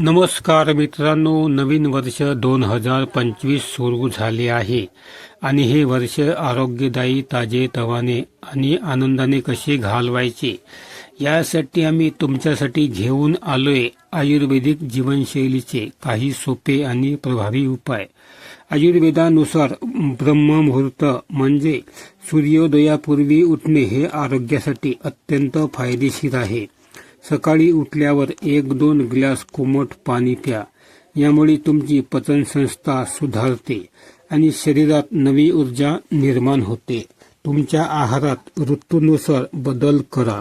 नमस्कार मित्रांनो नवीन वर्ष दोन हजार पंचवीस सुरू झाले आहे. आणि हे वर्ष आरोग्यदायी ताजे तवाने आणि आनंदाने कसे घालवायचे? यासाठी आम्ही तुमच्यासाठी घेऊन आलोय आयुर्वेदिक जीवनशैलीचे काही सोपे आणि प्रभावी उपाय. आयुर्वेदानुसार ब्रह्ममुहूर्त म्हणजे सूर्योदयापूर्वी उठणे हे आरोग्यासाठी अत्यंत फायदेशीर आहे. सकाळी उठल्यावर एक दोन ग्लास कोमट पाणी प्या. यामुळे तुमची पचनसंस्था सुधारते आणि शरीरात नवी ऊर्जा निर्माण होते. तुमच्या आहारात ऋतूनुसार बदल करा.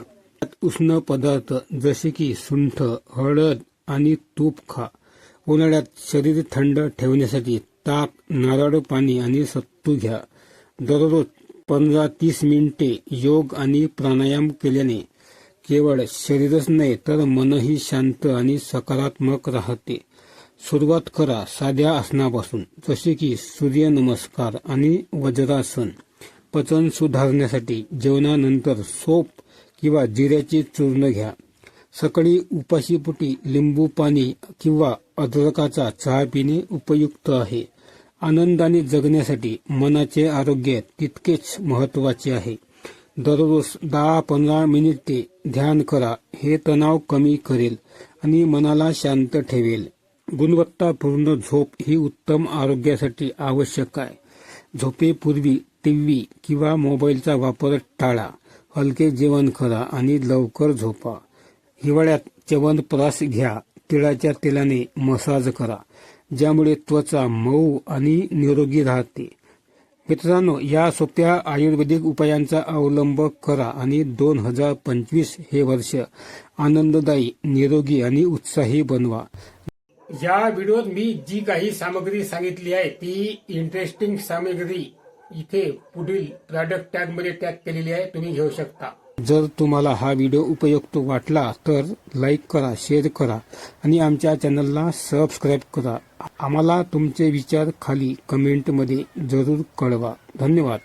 उष्ण पदार्थ जसे की सुंठ हळद आणि तूप खा. उन्हाळ्यात शरीर थंड ठेवण्यासाठी ताक नारळ पाणी आणि सत्तू घ्या. दररोज पंधरा तीस मिनिटे योग आणि प्राणायाम केल्याने केवळ शरीरच नाही तर मनही शांत आणि सकारात्मक राहते. सुरुवात करा साध्या आसनापासून जसे की सूर्यनमस्कार आणि वज्रासन. पचन सुधारण्यासाठी जेवणानंतर सोप किंवा जिऱ्याचे चूर्ण घ्या. सकाळी उपाशीपोटी लिंबू पाणी किंवा अद्रकाचा चहा पिणे उपयुक्त आहे. आनंदाने जगण्यासाठी मनाचे आरोग्य तितकेच महत्त्वाचे आहे. दररोज दहा पंधरा मिनिटे ध्यान करा. हे तणाव कमी करेल आणि मनाला शांत ठेवेल. गुणवत्तापूर्ण झोप ही उत्तम आरोग्यासाठी आवश्यक आहे. झोपेपूर्वी टीव्ही किंवा मोबाईलचा वापर टाळा. हलके जेवण करा आणि लवकर झोपा. हिवाळ्यात च्यवनप्रास घ्या. तिळाच्या तेलाने मसाज करा ज्यामुळे त्वचा मऊ आणि निरोगी राहते. मित्रांनो या सोप्या आयुर्वेदिक उपायांचा अवलंब करा आणि दोन हजार पंचवीस हे वर्ष आनंददायी निरोगी आणि उत्साही बनवा. या व्हिडिओत मी जी काही सामग्री सांगितली आहे ती इंटरेस्टिंग सामग्री इथे पुढील प्रॉडक्ट टॅगमध्ये टॅग केलेली आहे तुम्ही घेऊ शकता. जर तुम्हाला हा व्हिडिओ उपयुक्त वाटला तर लाईक करा शेअर करा आणि आमच्या चॅनलला सबस्क्राईब करा. आम्हाला तुमचे विचार खाली कमेंटमध्ये जरूर कळवा. धन्यवाद.